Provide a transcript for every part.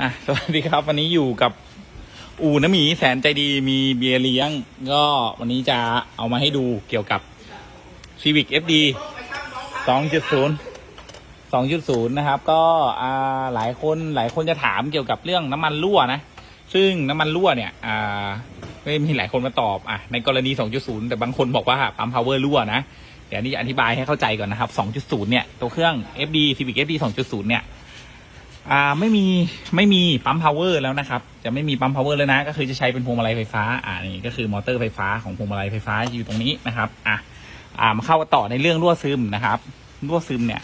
อะสวัสดีครับ วันนี้อยู่กับ อูน้ำหมีแสนใจดีมีเบียร์เลี้ยง ก็วันนี้จะเอามาให้ดูเกี่ยวกับ Civic FD 2.0 2.0 นะครับ ก็อ่าหลายคนหลายคนจะถามเกี่ยวกับเรื่องน้ำมันรั่วนะ ซึ่งน้ำมันรั่วเนี่ยอ่าไม่มีหลายคนมาตอบอะในกรณี 2.0 แต่บางคนบอกว่าปั๊ม power รั่วนะเดี๋ยวนี้อธิบายให้เข้าใจก่อนนะครับ 2.0 เนี่ย ตัวเครื่อง FD Civic FD 2.0 เนี่ย อ่าไม่มีไม่มีปั๊ม power แล้วนะครับ จะไม่มีปั๊ม power แล้วนะ ก็คือจะใช้เป็นพวงมาลัยไฟฟ้าอ่านี่ก็คือมอเตอร์ไฟฟ้าของพวงมาลัยไฟฟ้าอยู่ตรงนี้นะครับอะอ่ามาเข้าต่อในเรื่องรั่วซึมนะครับรั่วซึมเนี่ย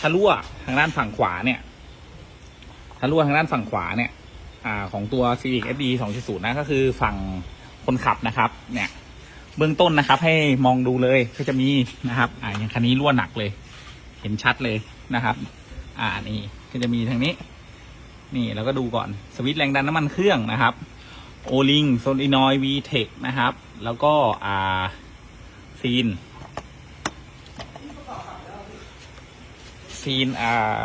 ถ้ารั่วทางด้านฝั่งขวาเนี่ย ถ้ารั่วทางด้านฝั่งขวาเนี่ย อ่า ของตัว Civic FD 2.0นะก็คือฝั่งคนขับนะครับ เนี่ย เบื้องต้นนะครับ ให้มองดูเลยก็จะมีนะครับ อ่าอย่างคันนี้รั่วหนักเลย เห็นชัดเลยนะครับ อ่านี่ ก็จะมีทางนี้ นี่แล้วก็ดูก่อนสวิตช์แรงดันน้ำมันเครื่องนะครับโอลิงโซลินอยวีเทคนะครับ แล้วก็อ่าซีนซีนอ่า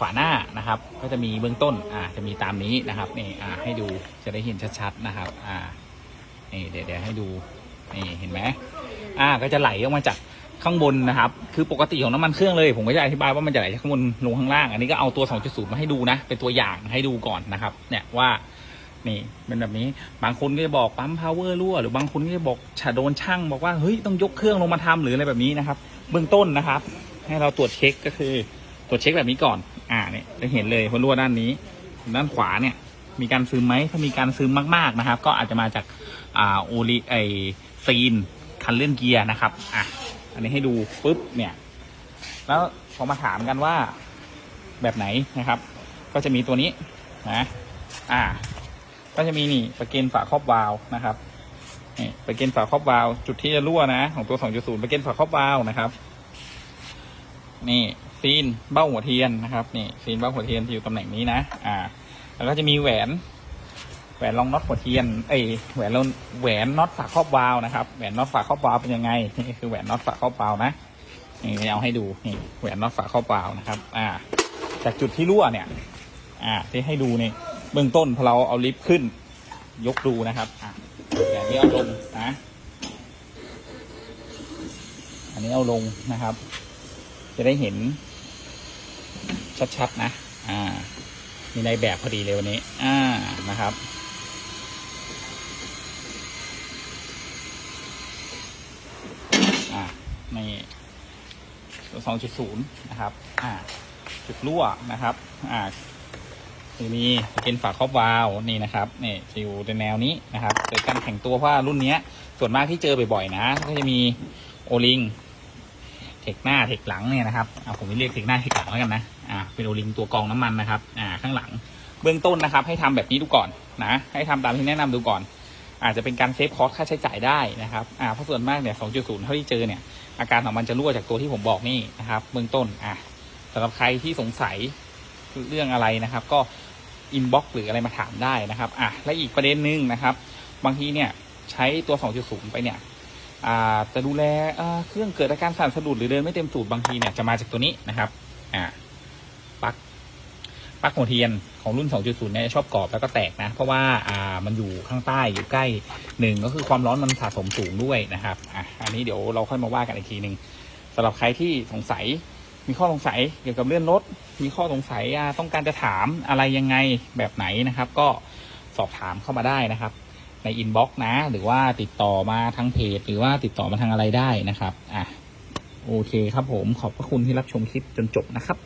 ฝาหน้านะครับ ก็จะมีเบื้องต้น อ่า จะมีตามนี้นะครับ นี่ อ่า ให้ดู จะได้เห็นชัดๆนะครับ อ่า นี่ เดี๋ยวเดี๋ยวให้ดู นี่ เห็นไหมอ่า ก็จะไหลออกมาจาก ข้างบนนะครับ คือปกติของน้ำมันเครื่องเลย ผมก็จะอธิบายว่ามันจะไหลจากข้างบนลงข้างล่าง อันนี้ก็เอาตัว 2.0 มาให้ดูนะ เป็นตัวอย่างให้ดูก่อนนะครับ เนี่ยว่า นี่เป็นแบบนี้ บางคนก็จะบอกปั๊มพาวเวอร์รั่ว หรือบางคนก็จะบอกฉาโดนช่างบอกว่าเฮ้ยต้องยกเครื่องลงมาทำหรืออะไรแบบนี้นะครับ เบื้องต้นนะครับ ให้เราตรวจเช็คก็คือตรวจเช็คแบบนี้ก่อน อ่าเนี่ยจะเห็นเลยว่ารั่วด้านนี้ ด้านขวาเนี่ย มีการซึมไหมถ้ามีการซึมมากๆนะครับ ก็อาจจะมาจากอ่าโอลิไอซีนคันเลื่อนเกียร์นะครับ อะ อันนี้ให้ดูปุ๊บเนี่ย แล้วพอมาถามกันว่าแบบไหนนะครับ ก็จะมีตัวนี้นะอ่า ก็จะมีนี่ประเกนฝาครอบวาล์วนะครับนี่ประเกนฝาครอบวาล์วจุดที่จะรั่วนะ ของตัว 2.0ประเกนฝาครอบวาล์วนะครับ นี่ซีนเบ้าหัวเทียนนะครับนี่ซีนเบ้าหัวเทียนจะอยู่ตำแหน่งนี้นะ อ่า แล้วก็จะมีแหวน หวนรองน็อตหัวเทียน เอ้ยแหวนรองแหวนน็อตฝาครอบวาล์วนะครับ แหวนน็อตฝาครอบวาล์วเป็นยังไง นี่คือแหวนน็อตฝาครอบวาล์วนะ นี่เอาให้ดู นี่แหวนน็อตฝาครอบวาล์วนะครับ อ่า จากจุดที่รั่วเนี่ย อ่า ที่ให้ดูนี่เบื้องต้นพอเราเอาลิฟต์ขึ้น ยกดูนะครับ อะอย่างนี้เอาลงนะ อันนี้เอาลงนะครับ จะได้เห็น ชัดๆนะ อ่า มีในแบบพอดีเลยวันนี้ อ่า นะครับ อ่านี่ตัวสองจุดศูนย์นะครับอ่าจุดรั่วนะครับอ่าทีนี้เป็นฝาครอบวาล์วนี่นะครับนี่จะอยู่ในแนวนี้นะครับเกิดการแข็งตัวเพราะว่ารุ่นเนี้ย ส่วนมากที่เจอบ่อยๆนะ ก็จะมีโอลิงเทคหน้าเทคหลังเนี่ยนะครับเอาผมไม่เรียกเทคหน้าเทคหลังแล้วกันนะอ่าเป็นโอลิงตัวกรองน้ำมันนะครับอ่าข้างหลังเบื้องต้นนะครับ ให้ทำแบบนี้ดูก่อนนะให้ทำตามที่แนะนำดูก่อน อาจจะเป็นการเซฟคอสค่าใช้จ่ายได้นะครับอ่าเพราะส่วนมากเนี่ย2.0เท่าที่เจอเนี่ย อาการของมันจะรั่วจากตัวที่ผมบอกนี่นะครับ เบื้องต้นอะสำหรับใครที่สงสัยเรื่องอะไรนะครับ ก็อินบ็อกหรืออะไรมาถามได้นะครับอะและอีกประเด็นหนึ่งนะครับ บางทีเนี่ยใช้ตัว 2.0 ไปเนี่ยอ่าจะดูแลเอ่อเครื่องเกิดอาการสั่นสะดุดหรือเดินไม่เต็มสูตรบางทีเนี่ยจะมาจากตัวนี้นะครับอ่าปลั๊กปลั๊กหัวเทียน ของรุ่น 2.0 เนี่ยชอบกรอบแล้วก็แตกนะ เพราะว่าอ่ามันอยู่ข้างใต้อยู่ใกล้หนึ่งก็คือความร้อนมันสะสมสูงด้วยนะครับอะอันนี้เดี๋ยวเราค่อยมาว่ากันอีกทีหนึ่งสำหรับใครที่สงสัยมีข้อสงสัยเกี่ยวกับเรื่องรถ มีข้อสงสัยอ่าต้องการจะถามอะไรยังไงแบบไหนนะครับ ก็สอบถามเข้ามาได้นะครับ ในอินบ็อกซ์นะ หรือว่าติดต่อมาทางเพจ หรือว่าติดต่อมาทางอะไรได้นะครับอะโอเคครับผมขอบพระคุณที่รับชมคลิปจนจบนะครับ